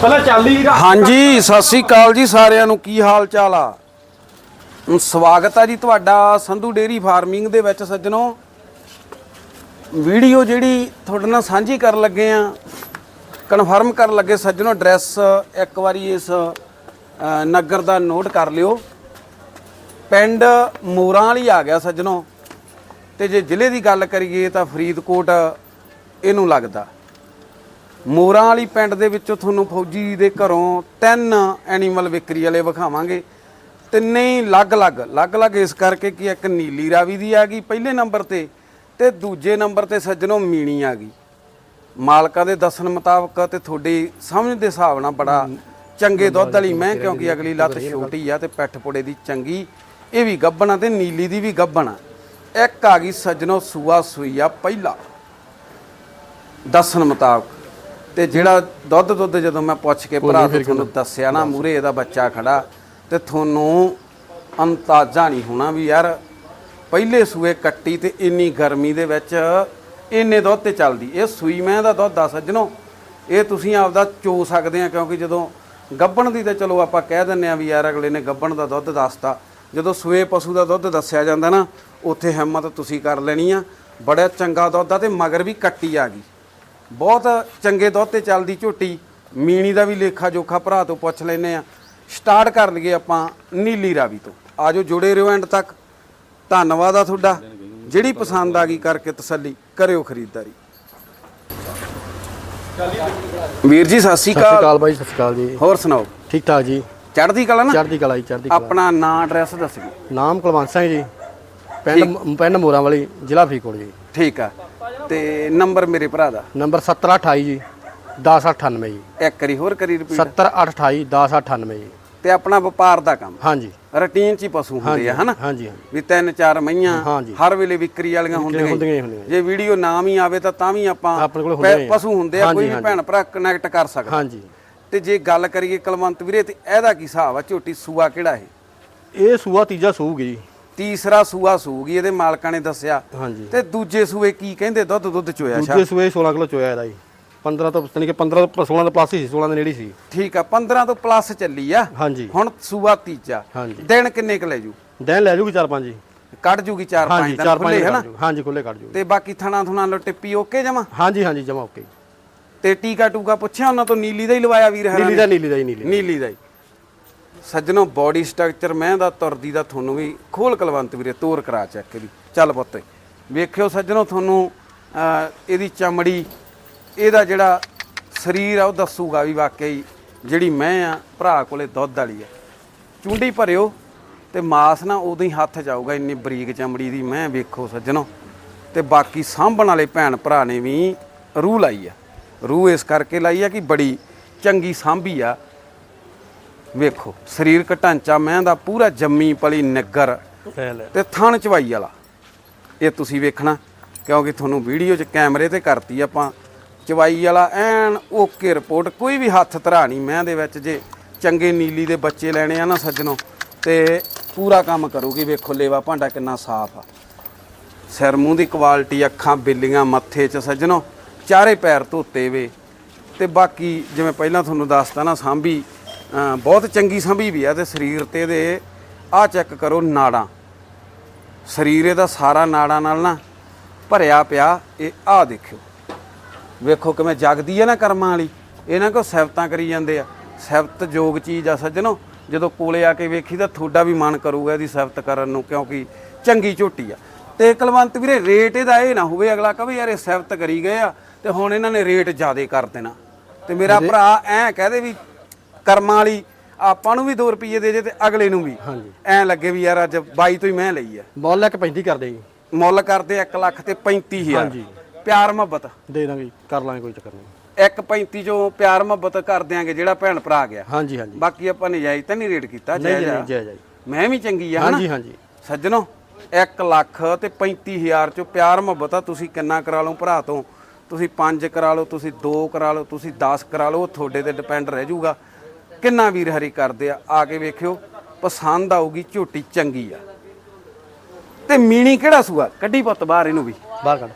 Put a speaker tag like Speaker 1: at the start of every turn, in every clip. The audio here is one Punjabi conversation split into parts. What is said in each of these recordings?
Speaker 1: ਪਹਿਲਾਂ ਚੱਲ ਹੀ ਰਿਹਾ
Speaker 2: ਹਾਂਜੀ ਸਤਿ ਸ੍ਰੀ ਅਕਾਲ ਜੀ ਸਾਰਿਆਂ ਨੂੰ। ਕੀ ਹਾਲ ਚਾਲ ਆ? ਸਵਾਗਤ ਆ ਜੀ ਤੁਹਾਡਾ ਸੰਧੂ ਡੇਰੀ ਫਾਰਮਿੰਗ ਦੇ ਵਿੱਚ ਸੱਜਣੋ। ਵੀਡੀਓ ਜਿਹੜੀ ਤੁਹਾਡੇ ਨਾਲ ਸਾਂਝੀ ਕਰਨ ਲੱਗੇ ਆ ਕਨਫਰਮ ਕਰਨ ਲੱਗੇ ਸੱਜਣੋ ਐਡਰੈਸ ਇੱਕ ਵਾਰੀ ਇਸ ਨਗਰ ਦਾ ਨੋਟ ਕਰ ਲਿਓ। ਪਿੰਡ ਮੋਰਾਂ ਵਾਲੀ ਆ ਗਿਆ ਸੱਜਣੋ। ਤੇ ਜੇ ਜ਼ਿਲ੍ਹੇ ਦੀ ਗੱਲ ਕਰੀਏ ਤਾਂ ਫਰੀਦਕੋਟ ਇਹਨੂੰ ਲੱਗਦਾ। ਮੋਰਾਂ ਵਾਲੀ ਪਿੰਡ ਦੇ ਵਿੱਚੋਂ ਤੁਹਾਨੂੰ ਫੌਜੀ ਦੇ ਘਰੋਂ ਤਿੰਨ ਐਨੀਮਲ ਵਿਕਰੀ ਵਾਲੇ ਵਿਖਾਵਾਂਗੇ। ਤਿੰਨੇ ਹੀ ਅਲੱਗ-ਅਲੱਗ ਅਲੱਗ-ਅਲੱਗ ਇਸ ਕਰਕੇ ਕਿ ਇੱਕ ਨੀਲੀ ਰਾਵੀ ਦੀ ਆ ਗਈ ਪਹਿਲੇ ਨੰਬਰ ਤੇ ਤੇ ਦੂਜੇ ਨੰਬਰ ਤੇ ਸੱਜਣੋਂ ਮੀਣੀ ਆ ਗਈ। ਮਾਲਕਾਂ ਦੇ ਦੱਸਣ ਮੁਤਾਬਕ ਤੇ ਤੁਹਾਡੀ ਸਮਝ ਦੇ ਹਿਸਾਬ ਨਾਲ ਬੜਾ ਚੰਗੇ ਦੁੱਧ ਵਾਲੀ ਮੈਂ ਕਿਉਂਕਿ ਅਗਲੀ ਲੱਤ ਛੋਟੀ ਆ ਤੇ ਪਿੱਠ ਪੁੜੇ ਦੀ ਚੰਗੀ ਇਹ ਵੀ ਗੱਬਣਾ ਤੇ ਨੀਲੀ ਦੀ ਵੀ ਗੱਬਣਾ ਇੱਕ ਆ ਗਈ ਸੱਜਣੋਂ ਸੂਆ ਸੂਈ ਆ ਪਹਿਲਾ। ਦੱਸਣ ਮੁਤਾਬਕ। ਤੇ ਜਿਹੜਾ ਦੁੱਧ ਦੁੱਧ ਜਦੋਂ ਮੈਂ ਪੁੱਛ ਕੇ ਭਰਾ ਤੋਂ ਤੁਹਾਨੂੰ ਦੱਸਿਆ ਨਾ ਮੂਰੇ ਇਹਦਾ ਬੱਚਾ ਖੜਾ ਤੇ ਤੁਹਾਨੂੰ ਅੰਦਾਜ਼ਾ ਨਹੀਂ ਹੋਣਾ ਵੀ ਯਾਰ ਪਹਿਲੇ ਸੂਏ ਕੱਟੀ ਤੇ ਇੰਨੀ ਗਰਮੀ ਦੇ ਵਿੱਚ ਇੰਨੇ ਦੁੱਧ ਤੇ ਚੱਲਦੀ। ਇਹ ਸੂਈ ਮੈਂ ਦਾ ਦੁੱਧ ਆ ਸੱਜਣੋ। ਇਹ ਤੁਸੀਂ ਆਪਦਾ ਚੋ ਸਕਦੇ ਆ ਕਿਉਂਕਿ ਜਦੋਂ ਗੱਬਣ ਦੀ ਤੇ ਚਲੋ ਆਪਾਂ ਕਹਿ ਦਿੰਨੇ ਆ ਵੀ ਯਾਰ ਅਗਲੇ ਨੇ ਗੱਬਣ ਦਾ ਦੁੱਧ ਦੱਸਤਾ। ਜਦੋਂ ਸੂਏ ਪਸ਼ੂ ਦਾ ਦੁੱਧ ਦੱਸਿਆ ਜਾਂਦਾ ਨਾ ਉੱਥੇ ਹਿੰਮਤ ਤੁਸੀਂ ਕਰ ਲੈਣੀ ਆ। ਬੜਾ ਚੰਗਾ ਦੁੱਧ ਆ ਤੇ ਮਗਰ ਵੀ ਕੱਟੀ ਆ ਗਈ। ਬਹੁਤ ਚੰਗੇ ਦੁੱਧ ਤੇ ਚੱਲਦੀ ਝੋਟੀ ਮੀਣੀ ਦਾ ਵੀ ਲੇਖਾ ਜੋਖਾ ਭਰਾ ਤੋਂ ਪੁੱਛ ਲੈਨੇ ਆ ਸਟਾਰਟ ਕਰ ਲਈਏ ਆਪਾਂ ਨੀਲੀ ਰਾਵੀ ਤੋਂ। ਆਜੋ ਜੁੜੇ ਰਹੋ ਐਂਡ ਤੱਕ। ਧੰਨਵਾਦ ਆ ਤੁਹਾਡਾ। ਜਿਹੜੀ ਪਸੰਦ ਆ ਗਈ ਕਰਕੇ ਤਸੱਲੀ ਕਰਿਓ ਖਰੀਦਦਾਰੀ। ਵੀਰ ਜੀ ਸਤਿ ਸ਼੍ਰੀ
Speaker 3: ਸਤਿ ਸ਼੍ਰੀ
Speaker 2: ਅਕਾਲ
Speaker 3: ਅਕਾਲ ਬਾਈ ਸਤਿ ਸ਼੍ਰੀ ਅਕਾਲ ਜੀ।
Speaker 2: ਹੋਰ ਸੁਣਾਓ?
Speaker 3: ਠੀਕ ਠਾਕ ਜੀ।
Speaker 2: ਚੜ੍ਹਦੀ ਕਲਾ ਨਾ?
Speaker 3: ਚੜ੍ਹਦੀ ਕਲਾ ਜੀ ਚੜ੍ਹਦੀ ਕਲਾ।
Speaker 2: ਆਪਣਾ ਨਾਂ ਐਡਰੈਸ ਦੱਸ ਦਿਓ।
Speaker 3: ਨਾਮ ਕੁਲਵੰਤ ਸਿੰਘ ਜੀ। ਪਿੰਡ ਪਿੰਡ ਮੋਰਾਂ ਵਾਲੀ ਜ਼ਿਲ੍ਹਾ ਫਰੀਦਕੋਟ ਜੀ।
Speaker 2: ਠੀਕ ਆ। ਤੇ ਨੰਬਰ ਮੇਰੇ ਭਰਾ ਦਾ?
Speaker 3: ਨੰਬਰ 7828 ਜੀ 1098 ਜੀ।
Speaker 2: ਇੱਕ ਵਾਰੀ ਹੋਰ ਕਰੀ ਰਿਪੀਟ
Speaker 3: 7828 1098 ਜੀ।
Speaker 2: ਤੇ ਆਪਣਾ ਵਪਾਰ ਦਾ ਕੰਮ?
Speaker 3: ਹਾਂਜੀ।
Speaker 2: ਰੂਟੀਨ ਚ ਹੀ ਪਸ਼ੂ ਹੁੰਦੇ ਆ ਹਨਾ?
Speaker 3: ਹਾਂਜੀ ਹਾਂਜੀ।
Speaker 2: ਵੀ ਤਿੰਨ ਚਾਰ ਮਈਆਂ। ਹਰ ਵੇਲੇ ਵਿਕਰੀ ਵਾਲੀਆਂ ਹੁੰਦੀਆਂ ਹੀ।
Speaker 3: ਹੀ
Speaker 2: ਜੇ। ਵੀਡੀਓ ਨਾਮ ਹੀ ਆਵੇ ਤਾਂ ਤਾਂ ਵੀ ਆਪਾਂ
Speaker 3: ਹੀ।
Speaker 2: ਪਸ਼ੂ ਹੁੰਦੇ ਆ ਕੋਈ ਵੀ। ਭੈਣ ਭਰਾ ਕਨੈਕਟ ਕਰ ਸਕਦਾ।
Speaker 3: ਹਾਂਜੀ।
Speaker 2: ਤੇ ਜੇ ਗੱਲ ਕਰੀਏ ਕਲਵੰਤ ਵੀਰੇ ਤੇ ਇਹਦਾ ਕੀ ਹਿਸਾਬ ਆ? ਝੋਟੀ ਸੂਆ ਕਿਹੜਾ ਇਹ?
Speaker 3: ਇਹ ਸੂਆ ਤੀਜਾ ਸੂਗੀ ਜੀ।
Speaker 2: ਤੀਸਰਾ ਸੂਆ ਸੂਗੀ ਇਹਦੇ ਮਾਲਕਾਂ ਨੇ ਦੱਸਿਆ।
Speaker 3: ਹਾਂਜੀ।
Speaker 2: ਤੇ ਦੂਜੇ ਸੂਏ ਕੀ ਕਹਿੰਦੇ? ਦੁੱਧ ਦੁੱਧ ਚੋਇਆ ਸ਼ਾ
Speaker 3: ਦੂਜੇ ਸੂਏ 16 ਕਿਲੋ ਚੋਇਆ ਇਹਦਾ ਜੀ। 15 ਤੋਂ ਯਾਨੀ ਕਿ 15 ਤੋਂ 16 ਦੇ ਪਲੱਸ ਹੀ ਸੀ 16 ਦੇ ਨੇੜੇ ਹੀ ਸੀ।
Speaker 2: ਠੀਕ ਆ 15 ਤੋਂ ਪਲੱਸ ਚੱਲੀ ਆ।
Speaker 3: ਹਾਂਜੀ।
Speaker 2: ਹੁਣ ਸੂਆ ਤੀਜਾ।
Speaker 3: ਹਾਂਜੀ।
Speaker 2: ਦਿਨ ਕਿੰਨੇ ਕ ਲੈ ਜੂ?
Speaker 3: ਦਿਨ ਲੈ ਜੂਗੀ ਚਾਰ ਪੰਜ ਜੀ।
Speaker 2: ਕੱਢ ਜੂਗੀ 4 5
Speaker 3: ਹਾਂਜੀ
Speaker 2: ਦਿਨ
Speaker 3: ਚਾਰ ਪੰਜ
Speaker 2: ਖੁੱਲੇ ਹਨਾ
Speaker 3: ਜੂਗੀ। ਹਾਂਜੀ ਖੁੱਲੇ ਕੱਢ ਜੂਗੀ।
Speaker 2: ਤੇ ਬਾਕੀ ਥਣਾ ਥੁਣਾ ਲੋ ਟਿੱਪੀ ਓਕੇ ਜਮਾ?
Speaker 3: ਹਾਂਜੀ ਹਾਂਜੀ ਜਮਾ ਓਕੇ।
Speaker 2: ਤੇ ਟੀਕਾ ਟੂਕਾ ਪੁੱਛਿਆ ਉਹਨਾਂ ਤੋਂ? ਨੀਲੀ ਦਾ ਹੀ ਲਵਾਇਆ ਵੀਰ ਹਰਾਂ
Speaker 3: ਨੀਲੀ
Speaker 2: ਨੇ?
Speaker 3: ਦਾ ਨੀਲੀ ਦਾ। ਨੀਲੀ
Speaker 2: ਨੀਲੀ ਦਾ ਹੀ। ਸੱਜਣੋ ਬਾਡੀ ਸਟਰਕਚਰ ਮੈਂ ਦਾ ਤੁਰਦੀ ਦਾ ਤੁਹਾਨੂੰ ਵੀ ਖੋਲ ਕਲਵੰਤ ਵੀਰੇ ਤੋਰ ਕਰਾ ਚੱਕ ਇਹਦੀ ਚੱਲ ਪੁੱਤ, ਵੇਖਿਓ ਸੱਜਣੋ ਤੁਹਾਨੂੰ ਇਹਦੀ ਚਮੜੀ, ਇਹਦਾ ਜਿਹੜਾ ਸਰੀਰ ਆ, ਉਹ ਦੱਸੂਗਾ ਵੀ ਵਾਕਈ ਜਿਹੜੀ ਮੈਂ ਆ, ਭਰਾ ਕੋਲੇ ਦੁੱਧ ਵਾਲੀ ਆ। ਚੁੰਡੀ ਭਰਿਓ ਤੇ ਮਾਸ ਨਾ ਉਦੋਂ ਹੀ ਹੱਥ ਜਾਊਗਾ, ਇੰਨੀ ਬਰੀਕ ਚਮੜੀ ਦੀ ਮੈਂ, ਵੇਖੋ ਸੱਜਣੋ। ਤੇ ਬਾਕੀ ਸਾਂਭਣ ਵਾਲੇ ਭੈਣ ਭਰਾ ਨੇ ਵੀ ਰੂਹ ਲਾਈ ਆ। ਰੂਹ ਇਸ ਕਰਕੇ ਲਾਈ ਆ ਕਿ ਬੜੀ ਚੰਗੀ ਸਾਂਭੀ ਆ ਵੇਖੋ ਸਰੀਰਕ ਢਾਂਚਾ ਮੈਂ ਦਾ ਪੂਰਾ ਜੰਮੀ ਪਲੀ ਨਿੱਗਰ। ਤੇ ਥਣ ਚਵਾਈ ਵਾਲਾ। ਇਹ ਤੁਸੀਂ ਵੇਖਣਾ ਕਿਉਂਕਿ ਤੁਹਾਨੂੰ ਵੀਡੀਓ 'ਚ ਕੈਮਰੇ ਤੇ ਕਰਤੀ ਆਪਾਂ। ਚਵਾਈ ਵਾਲਾ ਐਨ ਓਕੇ ਰਿਪੋਰਟ ਕੋਈ ਵੀ ਹੱਥ ਧਰਾ ਨਹੀਂ ਮੈਂ ਦੇ ਵਿੱਚ ਜੇ ਚੰਗੇ ਨੀਲੀ ਦੇ ਬੱਚੇ ਲੈਣੇ ਆ ਨਾ ਸੱਜਣੋ ਤੇ ਪੂਰਾ ਕੰਮ ਕਰੂਗੀ। ਵੇਖੋ ਲੇਵਾ ਭਾਂਡਾ ਕਿੰਨਾ ਸਾਫ਼ ਆ। ਸਿਰ ਮੂੰਹ ਦੀ ਕੁਆਲਿਟੀ ਅੱਖਾਂ ਬਿੱਲੀਆਂ ਮੱਥੇ 'ਚ ਸੱਜਣੋ ਚਾਰੇ ਪੈਰ ਧੋਤੇ ਵੇ। ਤੇ ਬਾਕੀ ਜਿਵੇਂ ਪਹਿਲਾਂ ਤੁਹਾਨੂੰ ਦੱਸਤਾ ਨਾ ਸਾਂਭੀ ਬਹੁਤ ਚੰਗੀ ਸਾਂਭੀ ਵੀ ਆ ਤੇ ਸਰੀਰ ਤੇ ਇਹਦੇ ਆ ਚੈੱਕ ਕਰੋ ਨਾੜਾਂ। ਸਰੀਰ ਇਹਦਾ ਸਾਰਾ ਨਾੜਾਂ ਨਾਲ ਨਾ ਭਰਿਆ ਪਿਆ ਇਹ ਆ ਦੇਖਿਓ। ਵੇਖੋ ਕਿਵੇਂ ਜਗਦੀ ਹੈ ਨਾ ਕਰਮਾਂ ਵਾਲੀ। ਇਹਨਾਂ ਕੋ ਸਿਫਤਾਂ ਕਰੀ ਜਾਂਦੇ ਆ। ਸਿਫਤ ਯੋਗ ਚੀਜ਼ ਆ ਸੱਜਣੋ ਜਦੋਂ ਕੋਲੇ ਆ ਕੇ ਵੇਖੀ ਤਾਂ ਤੁਹਾਡਾ ਵੀ ਮਨ ਕਰੂਗਾ ਇਹਦੀ ਸਿਫਤ ਕਰਨ ਨੂੰ ਕਿਉਂਕਿ ਚੰਗੀ ਝੋਟੀ ਆ। ਤੇ ਕਲਵੰਤ ਵੀਰੇ ਰੇਟ ਇਹਦਾ ਇਹ ਨਾ ਹੋਵੇ ਅਗਲਾ ਕਹੇ ਯਾਰ ਇਹ ਸਿਫਤ ਕਰੀ ਗਏ ਆ ਤੇ ਹੁਣ ਇਹਨਾਂ ਨੇ ਰੇਟ ਜ਼ਿਆਦੇ ਕਰ ਦੇਣਾ। ਤੇ ਮੇਰਾ ਭਰਾ ਐਂ ਕਹਦੇ ਵੀ ਕਰਮਾਂ ਵਾਲੀ ਆਪਾਂ ਨੂੰ ਵੀ 2 ਰੁਪਏ ਦੇ ਜੇ ਤੇ ਅਗਲੇ ਨੂੰ ਵੀ।
Speaker 3: ਹਾਂਜੀ।
Speaker 2: ਐਂ ਲੱਗੇ ਵੀ ਯਾਰ ਅੱਜ 22 ਤੋਂ ਹੀ ਮੈਂ ਲਈ ਆ।
Speaker 3: ਮੁੱਲ ਇੱਕ 35 ਕਰਦੇ ਜੀ।
Speaker 2: ਮੁੱਲ ਕਰਦੇ 1 ਲੱਖ ਤੇ 35000
Speaker 3: ਹਾਂਜੀ।
Speaker 2: ਪਿਆਰ ਮੁਹੱਬਤ।
Speaker 3: ਦੇ ਦਾਂਗੇ ਜੀ, ਕਰ ਲਾਂਗੇ ਕੋਈ ਚੱਕਰ ਨਹੀਂ।
Speaker 2: ਇੱਕ 35 ਚੋਂ ਪਿਆਰ ਮੁਹੱਬਤ ਕਰ ਦਿਆਂਗੇ ਜਿਹੜਾ ਭੈਣ ਭਰਾ ਗਿਆ।
Speaker 3: ਹਾਂਜੀ ਹਾਂਜੀ।
Speaker 2: ਬਾਕੀ ਆਪਾਂ ਨਜਾਇਜ਼ ਤਾਂ ਨਹੀਂ ਰੇਟ ਕੀਤਾ
Speaker 3: ਨਹੀਂ ਜੀ
Speaker 2: ਜਾਇਜ਼ ਆ।
Speaker 3: ਨਹੀਂ ਜੈ ਜੈ।
Speaker 2: ਮੈਂ ਵੀ ਚੰਗੀ ਆ ਹਨਾ?
Speaker 3: ਹਾਂਜੀ। ਹਾਂਜੀ
Speaker 2: ਸੱਜਣੋ 1 ਲੱਖ ਤੇ 35000 ਚੋਂ ਪਿਆਰ ਮੁਹੱਬਤ ਆ ਤੁਸੀਂ ਕਿੰਨਾ ਕਰਾ ਲਓ ਭਰਾ ਤੋਂ? ਤੁਸੀਂ 5 ਕਰਾ ਲਓ ਤੁਸੀਂ 2 ਕਰਾ ਲਓ ਤੁਸੀਂ 10 ਕਰਾ ਲਓ ਉਹ ਤੁਹਾਡੇ ਤੇ ਡਿਪੈਂਡ ਰਹਿ ਜਾਊਗਾ। ਕਿੰਨਾ ਵੀਰ ਹਰੀ ਕਰਦੇ ਆ? ਆ ਕੇ ਵੇਖਿਓ ਪਸੰਦ ਆਊਗੀ ਝੋਟੀ ਚੰਗੀ ਆ। ਤੇ ਮੀਣੀ ਕਿਹੜਾ ਸੂਆ? ਕੱਢੀ ਪੁੱਤ ਬਾਹਰ ਇਹਨੂੰ ਵੀ।
Speaker 3: ਬਾਹਰ ਕੱਢ।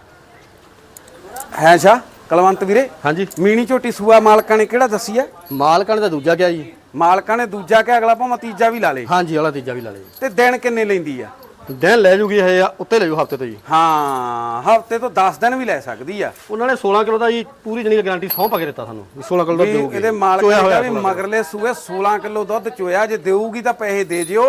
Speaker 2: ਹੈ ਸ਼ਾ? ਕਲਵੰਤ ਵੀਰੇ?
Speaker 3: ਹਾਂਜੀ।
Speaker 2: ਮੀਣੀ ਝੋਟੀ ਸੂਆ ਮਾਲਕਾਂ ਨੇ ਕਿਹੜਾ ਦੱਸੀ ਆ?
Speaker 3: ਮਾਲਕਾਂ ਨੇ ਤਾਂ ਦੂਜਾ ਕਿਹਾ ਜੀ।
Speaker 2: ਮਾਲਕਾਂ ਨੇ ਦੂਜਾ ਕਿ ਅਗਲਾ ਭਾਵੇਂ ਤੀਜਾ ਵੀ ਲਾ ਲੇ।
Speaker 3: ਹਾਂਜੀ ਵਾਲਾ ਤੀਜਾ ਵੀ ਲਾ ਲਿਆ
Speaker 2: ਤੇ ਦਿਨ ਕਿੰਨੇ ਲੈਂਦੀ ਆ?
Speaker 3: ਦਿਨ ਲੈ ਜੂਗੀ ਇਹ ਆ ਉੱਤੇ ਲੈ ਜੂ ਹਫ਼ਤੇ ਤੋਂ ਜੀ।
Speaker 2: ਹਾਂ ਹਫ਼ਤੇ ਤੋਂ 10 ਦਿਨ ਵੀ ਲੈ ਸਕਦੀ ਆ।
Speaker 3: ਉਹਨਾਂ ਨੇ 16 ਕਿਲੋ ਦਾ ਜੀ ਪੂਰੀ ਜਣੀ ਗਾਰੰਟੀ ਸੌਂ ਪਾ ਕੇ ਦਿੱਤਾ ਸਾਨੂੰ ਵੀ 16 ਕਿਲੋ ਦਾ
Speaker 2: ਵੀ
Speaker 3: ਦੇਊਗੀ।
Speaker 2: ਇਹਦੇ ਮਾਲਕ
Speaker 3: ਚੋਇਆ
Speaker 2: ਨੇ
Speaker 3: ਹੋਇਆ
Speaker 2: ਕਿਹਾ ਵੀ ਮਗਰਲੇ ਸੂਏ 16 ਕਿਲੋ ਦੁੱਧ ਚੋਇਆ ਜੇ ਦੇਊਗੀ ਤਾਂ ਪੈਸੇ ਦੇ ਜਿਓ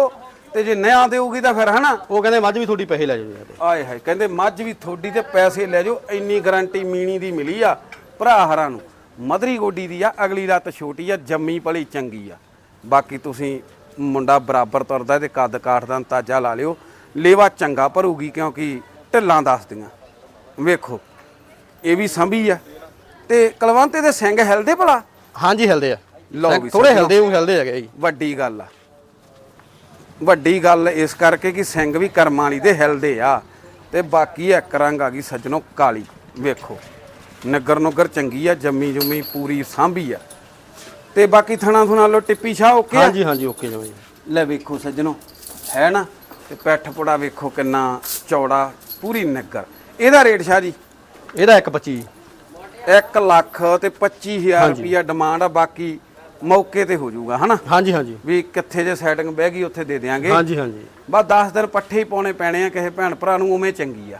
Speaker 2: ਤੇ ਜੇ ਨਾ ਦੇਊਗੀ ਤਾਂ ਫਿਰ ਹਨਾ।
Speaker 3: ਉਹ ਕਹਿੰਦੇ ਮੱਝ ਵੀ ਤੁਹਾਡੀ ਪੈਸੇ ਲੈ ਜਾਓ ਜੀ
Speaker 2: ਆਏ ਹਾਏ ਕਹਿੰਦੇ ਮੱਝ ਵੀ ਥੋੜੀ ਤੇ ਪੈਸੇ ਲੈ ਜਾਓ ਇੰਨੀ ਗਾਰੰਟੀ ਮੀਣੀ ਦੀ ਮਿਲੀ ਆ ਭਰਾ ਹਰਾਂ ਨੂੰ। ਮਧਰੀ ਗੋਡੀ ਦੀ ਆ ਅਗਲੀ ਰਾਤ ਛੋਟੀ ਆ ਜੰਮੀ ਪਲੀ ਚੰਗੀ ਆ। ਬਾਕੀ ਤੁਸੀਂ ਮੁੰਡਾ ਬਰਾਬਰ ਤੁਰਦਾ ਤੇ ਕੱਦ ਕਾਠ ਦਾ ਅੰਤਾਜਾ ਲਾ ਲਿਓ। ਲੇਵਾ ਚੰਗਾ ਭਰੂਗੀ ਕਿਉਂਕਿ ਢਿੱਲਾਂ ਦੱਸਦੀਆਂ। ਵੇਖੋ ਇਹ ਵੀ ਸੰਭੀ ਆ। ਤੇ ਕਲਵੰਤੇ ਦੇ ਸਿੰਘ ਹਿਲਦੇ ਭਲਾ?
Speaker 3: ਹਾਂਜੀ ਹਿਲਦੇ ਆ।
Speaker 2: ਲਓ ਵੀ
Speaker 3: ਥੋੜੇ। ਹਿਲਦੇ ਉਹ ਹਿਲਦੇ ਹੈਗੇ ਜੀ।
Speaker 2: ਵੱਡੀ ਗੱਲ ਆ। ਵੱਡੀ ਗੱਲ ਇਸ ਕਰਕੇ ਕਿ ਸਿੰਘ ਵੀ ਕਰਮਾਂ ਵਾਲੀ ਦੇ ਹਿਲਦੇ ਆ। ਤੇ ਬਾਕੀ ਇੱਕ ਰੰਗ ਆ ਗਈ ਸੱਜਣੋ ਕਾਲੀ। ਵੇਖੋ ਨਗਰ ਨਗਰ ਚੰਗੀ ਆ ਜੰਮੀ ਜੁਮੀ ਪੂਰੀ ਸਾਂਭੀ ਆ। ਤੇ ਬਾਕੀ ਥਣਾ ਥੁਣਾ ਲੋ ਟਿੱਪੀ ਸ਼ਾਹ ਓਕੇ
Speaker 3: ਹਾਂਜੀ ਹਾਂਜੀ ਓਕੇ ਜਮਾ ਜੀ।
Speaker 2: ਲੈ ਵੇਖੋ ਸੱਜਣੋ ਹੈ ਨਾ? ਤੇ ਪੈਠ ਪੁੜਾ ਵੇਖੋ ਕਿੰਨਾ ਚੌੜਾ ਪੂਰੀ ਨਗਰ ਇਹਦਾ ਰੇਟ ਸ਼ਾਹ ਜੀ?
Speaker 3: ਇਹਦਾ 125
Speaker 2: 1 ਲੱਖ ਤੇ 25000 ਰੁਪਿਆ ਡਿਮਾਂਡ ਆ ਬਾਕੀ ਮੌਕੇ ਤੇ ਹੋ ਜਾਊਗਾ ਹਨਾ?
Speaker 3: ਹਾਂਜੀ ਹਾਂਜੀ।
Speaker 2: ਵੀ ਕਿੱਥੇ ਜੇ ਸੈਟਿੰਗ ਬਹਿ ਗਈ ਉੱਥੇ ਦੇ ਦੇਾਂਗੇ
Speaker 3: ਹਾਂਜੀ ਹਾਂਜੀ।
Speaker 2: ਬਸ 10 ਦਿਨ ਪੱਠੇ ਹੀ ਪਾਉਣੇ ਪੈਣੇ ਆ ਕਿਸੇ ਭੈਣ ਭਰਾ ਨੂੰ ਉਵੇਂ ਚੰਗੀ ਆ।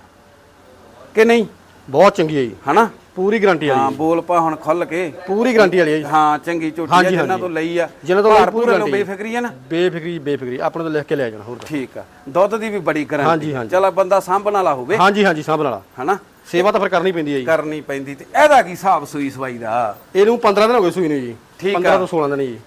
Speaker 2: ਕਿ ਨਹੀਂ?
Speaker 3: ਬਹੁਤ ਚੰਗੀ ਹੈ ਜੀ।
Speaker 2: ਹਨਾ?
Speaker 3: ਪੂਰੀ ਗਾਰੰਟੀ ਵਾਲੀ
Speaker 2: ਹਾਂ ਬੋਲ ਪਾ ਹੁਣ ਖੁੱਲ ਕੇ।
Speaker 3: ਪੂਰੀ ਗਾਰੰਟੀ ਵਾਲੀ ਹੈ ਜੀ।
Speaker 2: ਹਾਂ ਚੰਗੀ ਝੋਟੀ ਆ
Speaker 3: ਹਾਂਜੀ,
Speaker 2: ਜਿਨ੍ਹਾਂ
Speaker 3: ਹਾਂਜੀ।
Speaker 2: ਤੋਂ ਲਈ ਆ।
Speaker 3: ਜਿਨ੍ਹਾਂ ਤੋਂ ਲਈ
Speaker 2: ਭਾਰ
Speaker 3: ਪੂਰੀ।
Speaker 2: ਬੇਫਿਕਰੀ ਆ ਨਾ।
Speaker 3: ਬੇਫਿਕਰੀ ਬੇਫਿਕਰੀ। ਆਪਣੇ ਤੋਂ ਲਿਖ ਕੇ ਲੈ ਜਾਣਾ ਹੋਰ
Speaker 2: ਠੀਕ ਆ। ਦੁੱਧ ਦੀ ਵੀ ਬੜੀ ਗਾਰੰਟੀ
Speaker 3: ਹਾਂਜੀ, ਹਾਂਜੀ।
Speaker 2: ਚਲ ਬੰਦਾ ਸਾਂਭਣ ਵਾਲਾ ਹੋਵੇ।
Speaker 3: ਹਾਂਜੀ ਹਾਂਜੀ ਸਾਂਭਣ ਵਾਲਾ।
Speaker 2: ਹਨਾ?
Speaker 3: ਸੇਵਾ ਤਾਂ ਫਿਰ ਕਰਨੀ ਪੈਂਦੀ ਹੈ ਜੀ।
Speaker 2: ਕਰਨੀ ਪੈਂਦੀ ਤੇ ਇਹਦਾ ਕੀ ਹਿਸਾਬ ਸੂਈ ਸਵਾਈ ਦਾ?
Speaker 3: ਇਹਨੂੰ 15 ਦਿਨ ਹੋ ਗਏ ਸੂਈ ਨੂੰ ਜੀ।
Speaker 2: ਠੀਕ
Speaker 3: 15
Speaker 2: ਆ।
Speaker 3: ਤੋਂ 16 ਦਿਨ ਜੀ।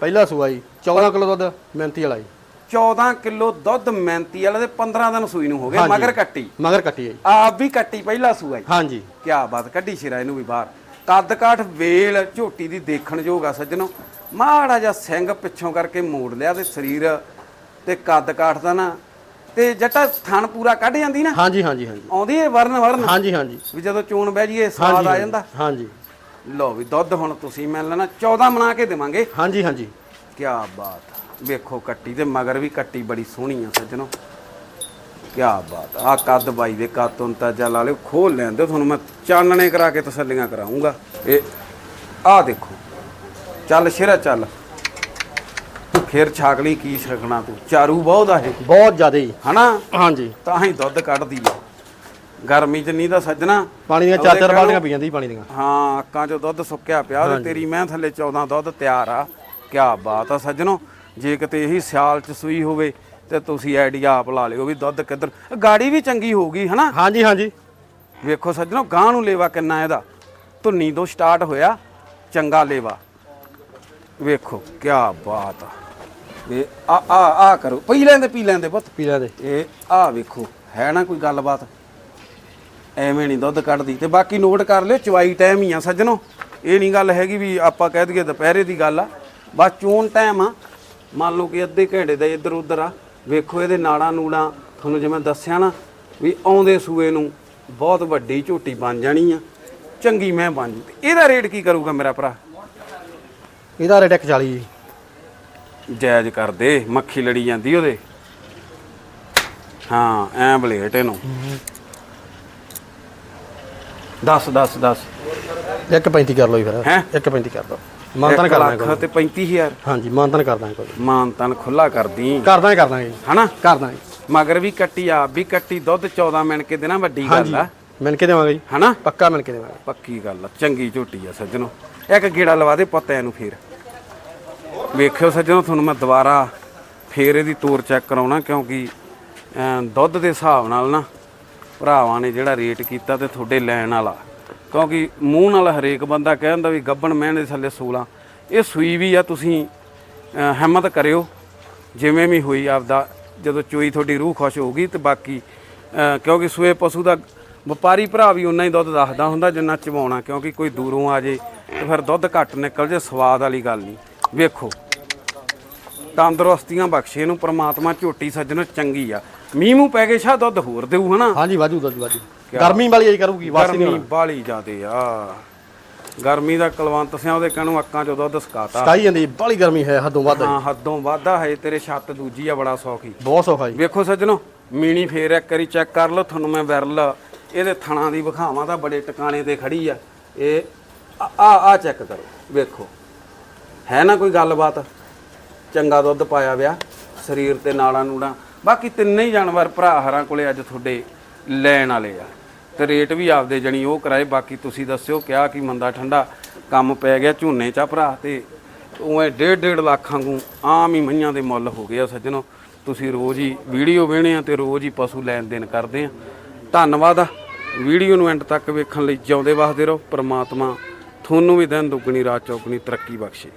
Speaker 3: ਪਹਿਲਾ ਸੂਆ ਜੀ। 14 ਕਿਲੋ ਦੁੱਧ ਮਿਹਨਤੀ ਵਾਲਾ ਜੀ।
Speaker 2: 14 ਕਿਲੋ ਦੁੱਧ ਮੈਂਤੀ ਵਾਲੇ ਦੇ 15 ਦਿਨ ਸੂਈ ਨੂੰ ਹੋ ਗਏ
Speaker 3: ਹਾਂਜੀ।
Speaker 2: ਮਗਰ ਕੱਟੀ।
Speaker 3: ਮਗਰ ਕੱਟੀ ਹੈ ਜੀ।
Speaker 2: ਆਪ ਵੀ ਕੱਟੀ ਪਹਿਲਾ ਸੂਆ ਜੀ।
Speaker 3: ਹਾਂਜੀ।
Speaker 2: ਕਿਆ ਬਾਤ ਕੱਢੀ ਸਿਰਾ ਇਹਨੂੰ ਵੀ ਬਾਹਰ। ਕੱਦ ਕਾਠ ਵੇਲ ਝੋਟੀ ਦੀ ਦੇਖਣ ਯੋਗ ਆ ਸੱਜਣੋ। ਮਾੜਾ ਜਿਹਾ ਸਿੰਘ ਪਿੱਛੋਂ ਕਰਕੇ ਮੋੜ ਲਿਆ ਤੇ ਸਰੀਰ ਤੇ ਕੱਦ ਕਾਠ ਦਾ ਨਾ ਤੇ ਜੱਟਾ ਥਣ ਪੂਰਾ ਕੱਢ ਜਾਂਦੀ ਨਾ।
Speaker 3: ਹਾਂਜੀ ਹਾਂਜੀ ਹਾਂਜੀ।
Speaker 2: ਆਉਂਦੀ ਏ ਵਰਨ ਵਰਨ।
Speaker 3: ਹਾਂਜੀ ਹਾਂਜੀ।
Speaker 2: ਵੀ ਜਦੋਂ ਚੋਣ ਬਹਿ ਜੀਏ ਸਵਾਦ ਆ ਜਾਂਦਾ।
Speaker 3: ਹਾਂਜੀ।
Speaker 2: ਲਓ ਵੀ ਦੁੱਧ ਹੁਣ ਤੁਸੀਂ ਮੈਂ ਲੈਣਾ 14 ਬਣਾ ਕੇ ਦੇਵਾਂਗੇ।
Speaker 3: ਹਾਂਜੀ ਹਾਂਜੀ।
Speaker 2: ਕਿਆ ਬਾਤ। ਵੇਖੋ ਕੱਟੀ ਤੇ ਮਗਰ ਵੀ ਕੱਟੀ ਬੜੀ ਸੋਹਣੀ ਆ ਸੱਜਣੋ। ਕਿਆ ਬਾਤ ਆ ਕੱਦ ਬਾਈ ਦੇ ਕੱਦ ਤੋਂ ਅੰਤਾਜਾ ਲਾ ਲਿਓ ਖੋਲ ਲੈਂਦੇ ਤੁਹਾਨੂੰ ਮੈਂ ਚਾਨਣੇ ਕਰਾ ਕੇ ਤਸੱਲੀਆਂ ਕਰਾਉਂਗਾ। ਇਹ ਆ ਦੇਖੋ ਚੱਲ ਸ਼ੇਰਾ ਚੱਲ। ਫਿਰ ਛਾਗਲੀ ਕੀ ਛਕਣਾ ਤੂੰ ਚਾਰੂ ਬਹੁਤ ਆ ਇਹ।
Speaker 3: ਬਹੁਤ ਜ਼ਿਆਦਾ ਜੀ।
Speaker 2: ਹਨਾ?
Speaker 3: ਹਾਂਜੀ।
Speaker 2: ਤਾਂ ਹੀ ਦੁੱਧ ਕੱਢਦੀ ਆ। ਗਰਮੀ ਚ ਨਹੀਂ ਤਾਂ ਸੱਜਣਾ
Speaker 3: ਪਾਣੀ ਦੀਆਂ ਚਾਰ ਚਾਰ ਬਾਲਟੀਆਂ ਪੀ ਜਾਂਦੀ ਪਾਣੀ ਦੀਆਂ।
Speaker 2: ਹਾਂ ਅੱਕਾਂ 'ਚ ਦੁੱਧ ਸੁੱਕਿਆ ਪਿਆ ਤੇ ਤੇਰੀ ਮੈਂ ਥੱਲੇ 14 ਦੁੱਧ ਤਿਆਰ ਆ। ਕਿਆ ਬਾਤ ਆ ਸੱਜਣੋ ਜੇ ਕਿਤੇ ਇਹੀ ਸਿਆਲ 'ਚ ਸੂਈ ਹੋਵੇ ਤੇ ਤੁਸੀਂ ਆਈਡੀਆ ਆਪ ਲਾ ਲਿਓ ਵੀ ਦੁੱਧ ਕਿੱਧਰ ਗਾੜੀ ਵੀ ਚੰਗੀ ਹੋਊਗੀ ਹਨਾ?
Speaker 3: ਹਾਂਜੀ ਹਾਂਜੀ।
Speaker 2: ਵੇਖੋ ਸੱਜਣੋ ਗਾਂ ਨੂੰ ਲੇਵਾ ਕਿੰਨਾ ਇਹਦਾ। ਧੁੰਨੀ ਤੋਂ ਸਟਾਰਟ ਹੋਇਆ ਚੰਗਾ ਲੇਵਾ। ਵੇਖੋ ਕਿਆ ਬਾਤ ਆ। ਇਹ ਆ ਆ ਆ ਕਰੋ। ਪੀ ਲੈਂਦੇ ਪੀ ਲੈਂਦੇ ਪੁੱਤ।
Speaker 3: ਪੀ ਲੈ ਦੇ
Speaker 2: ਇਹ ਆ ਵੇਖੋ ਹੈ ਨਾ ਕੋਈ ਗੱਲਬਾਤ? ਐਵੇਂ ਨਹੀਂ ਦੁੱਧ ਕੱਢਦੀ। ਤੇ ਬਾਕੀ ਨੋਟ ਕਰ ਲਿਓ ਚਵਾਈ ਟਾਈਮ ਹੀ ਆ ਸੱਜਣੋ। ਇਹ ਨਹੀਂ ਗੱਲ ਹੈਗੀ ਵੀ ਆਪਾਂ ਕਹਿ ਦਈਏ ਦੁਪਹਿਰੇ ਦੀ ਗੱਲ ਆ। ਬਸ ਚੋਣ ਟਾਈਮ ਆ। ਮੰਨ ਲਓ ਕਿ ਅੱਧੇ ਘੰਟੇ ਦਾ ਇੱਧਰ ਉੱਧਰ ਆ ਵੇਖੋ ਇਹਦੇ ਨਾੜਾਂ ਨੂੜਾਂ ਤੁਹਾਨੂੰ ਜਿਵੇਂ ਦੱਸਿਆ ਨਾ ਵੀ ਆਉਂਦੇ ਸੂਏ ਨੂੰ ਬਹੁਤ ਵੱਡੀ ਝੋਟੀ ਬਣ ਜਾਣੀ ਆ ਚੰਗੀ ਮੈਂ ਬਣ ਜੂ। ਇਹਦਾ ਰੇਟ ਕੀ ਕਰੂਗਾ ਮੇਰਾ ਭਰਾ?
Speaker 3: ਇਹਦਾ ਰੇਟ 140 ਜੀ।
Speaker 2: ਜਾਇਜ਼ ਕਰ ਦੇ ਮੱਖੀ ਲੜੀ ਜਾਂਦੀ ਉਹਦੇ। ਹਾਂ ਐ ਬਲੇਟ ਇਹਨੂੰ। 10 10 10
Speaker 3: 135 ਕਰ ਲਓ ਜੀ ਫਿਰ।
Speaker 2: ਹੈਂ?
Speaker 3: 135 ਕਰ ਦੋ ਮਾਨਤਨ ਕਰ ਦਾਂਗੇ
Speaker 2: ਲੱਖ ਤੇ 35000
Speaker 3: ਹਾਂਜੀ ਮਾਨਤਨ ਕਰ ਦਾਂਗੇ ਕੋਈ।
Speaker 2: ਮਾਨਤਨ ਖੁੱਲਾ ਕਰਦੀ
Speaker 3: ਕਰ ਦਾਂਗੇ ਕਰ ਦਾਂਗੇ।
Speaker 2: ਹਨਾ?
Speaker 3: ਕਰ ਦਾਂਗੇ।
Speaker 2: ਮਗਰ ਵੀ ਕੱਟੀ ਆਪ ਵੀ ਕੱਟੀ ਦੁੱਧ 14 ਮਿੰਟ ਕੇ ਦੇਣਾ ਵੱਡੀ ਗੱਲ ਆ।
Speaker 3: ਮਿਲ ਕੇ ਦੇਵਾਂਗੇ ਜੀ।
Speaker 2: ਹਨਾ?
Speaker 3: ਪੱਕਾ ਮਿਲ ਕੇ ਦੇਵਾਂਗੇ।
Speaker 2: ਪੱਕੀ ਗੱਲ ਆ ਚੰਗੀ ਝੋਟੀ ਆ ਸੱਜਣੋ। ਇੱਕ ਗੇੜਾ ਲਵਾ ਦੇ ਪੱਤਿਆਂ ਨੂੰ ਫੇਰ। ਵੇਖਿਓ ਸੱਜਣੋ ਤੁਹਾਨੂੰ ਮੈਂ ਦੁਬਾਰਾ ਫੇਰ ਇਹਦੀ ਤੋਰ ਚੈੱਕ ਕਰਾਉਣਾ ਕਿਉਂਕਿ ਦੁੱਧ ਦੇ ਹਿਸਾਬ ਨਾਲ ਨਾ ਭਰਾਵਾਂ ਨੇ ਜਿਹੜਾ ਰੇਟ ਕੀਤਾ ਤੇ ਤੁਹਾਡੇ ਲੈਣ ਵਾਲਾ। ਕਿਉਂਕਿ ਮੂੰਹ ਨਾਲ ਹਰੇਕ ਬੰਦਾ ਕਹਿ ਦਿੰਦਾ ਵੀ ਗੱਬਣ ਮਹਿਣ ਦੇ ਥੱਲੇ 16 ਇਹ ਸੂਈ ਵੀ ਆ, ਤੁਸੀਂ ਹਿੰਮਤ ਕਰਿਓ, ਜਿਵੇਂ ਵੀ ਹੋਈ ਆਪਦਾ, ਜਦੋਂ ਚੋਈ ਤੁਹਾਡੀ ਰੂਹ ਖੁਸ਼ ਹੋਊਗੀ ਤੇ ਬਾਕੀ ਕਿਉਂਕਿ ਸੂਏ ਪਸ਼ੂ ਦਾ ਵਪਾਰੀ ਭਰਾ ਵੀ ਉਨਾ ਹੀ ਦੁੱਧ ਦੱਸਦਾ ਹੁੰਦਾ ਜਿੰਨਾ ਚਵਾਉਣਾ ਕਿਉਂਕਿ ਕੋਈ ਦੂਰੋਂ ਆ ਜੇ ਤੇ ਫਿਰ ਦੁੱਧ ਘੱਟ ਨਿਕਲ ਜੇ, ਸਵਾਦ ਵਾਲੀ ਗੱਲ ਨਹੀਂ। ਵੇਖੋ, ਤੰਦਰੁਸਤੀਆਂ ਬਖਸ਼ੇ ਨੂੰ ਪ੍ਰਮਾਤਮਾ ਝੋਟੀ ਸੱਜਣ ਚੰਗੀ ਆ। ਮੀਂਹ ਮੂੰਹ ਪੈ ਕੇ ਸ਼ਾਇਦ ਦੁੱਧ ਹੋਰ ਦੇਊ, ਹਨਾ?
Speaker 3: ਹਾਂਜੀ ਵਾਜੂ ਦੁੱਧ ਵਾਜੂ ਗਰਮੀ ਵਾਲੀ ਆਈ ਕਰੂਗੀ ਵਾਸੀ ਨਹੀਂ
Speaker 2: ਗਰਮੀ ਬਾਲੀ ਜਾਦੇ ਆ। ਗਰਮੀ ਦਾ ਕਲਵੰਤ ਸਿਆਂ ਉਹਦੇ ਕਹਣੂ ਅੱਕਾਂ ਚੋਂ ਦੁੱਧ ਸਕਾਤਾ
Speaker 3: ਸਕਾਈ ਜਾਂਦੀ ਬਾਲੀ ਗਰਮੀ ਹੈ ਹੱਦੋਂ ਵੱਧ ਹੈ।
Speaker 2: ਹਾਂ ਹੱਦੋਂ ਵਾਧਾ ਹੈ ਤੇਰੇ ਛੱਤ ਦੂਜੀ ਆ ਬੜਾ ਸੌਖੀ।
Speaker 3: ਬਹੁਤ ਸੌਖਾ ਜੀ।
Speaker 2: ਵੇਖੋ ਸੱਜਣੋ ਮੀਣੀ ਫੇਰ ਇੱਕ ਵਾਰੀ ਚੈੱਕ ਕਰ ਲਓ ਤੁਹਾਨੂੰ ਮੈਂ ਵਿਰਲ ਇਹਦੇ ਥਣਾ ਦੀ ਵਿਖਾਵਾਂ ਤਾਂ ਬੜੇ ਟਿਕਾਣੇ ਤੇ ਖੜੀ ਆ। ਇਹ ਆ ਆ ਚੈੱਕ ਕਰੋ ਵੇਖੋ। ਹੈ ਨਾ ਕੋਈ ਗੱਲਬਾਤ? ਚੰਗਾ ਦੁੱਧ ਪਾਇਆ ਵਿਆ ਸਰੀਰ ਤੇ ਨਾੜਾਂ ਨੂੜਾਂ। ਬਾਕੀ ਤਿੰਨੇ ਹੀ ਜਾਨਵਰ ਭਰਾ ਹਰਾਂ ਕੋਲੇ ਅੱਜ ਤੁਹਾਡੇ ਲੈਣ ਵਾਲੇ ਆ। ਤੇ ਰੇਟ ਵੀ ਆਪਦੇ ਜਣੀ ਉਹ ਕਰਾਏ, ਬਾਕੀ ਤੁਸੀਂ ਦੱਸਿਓ ਕਿਹਾ ਕਿ ਮੰਦਾ ਠੰਡਾ ਕੰਮ ਪੈ ਗਿਆ ਝੋਨੇ ਚਾ ਭਰਾ ਤੇ ਉਵੇਂ ਡੇਢ ਡੇਢ ਲੱਖ ਵਾਂਗੂ ਆਮ ਹੀ ਮਈਆਂ ਦੇ ਮੁੱਲ ਹੋ ਗਏ ਆ ਸੱਜਣੋ। ਤੁਸੀਂ ਰੋਜ਼ ਹੀ ਵੀਡੀਓ ਵੇਣੇ ਆ ਤੇ ਰੋਜ਼ ਹੀ ਪਸ਼ੂ ਲੈਣ ਦੇਣ ਕਰਦੇ ਆ। ਧੰਨਵਾਦ ਵੀਡੀਓ ਨੂੰ ਐਂਡ ਤੱਕ ਵੇਖਣ ਲਈ ਜਿਉਂਦੇ ਵਸਦੇ ਰਹੋ। ਪ੍ਰਮਾਤਮਾ ਤੁਹਾਨੂੰ ਵੀ ਦਿਨ ਦੁੱਗਣੀ, ਰਾਤ ਚੌਗਣੀ ਤਰੱਕੀ ਬਖਸ਼ੇ।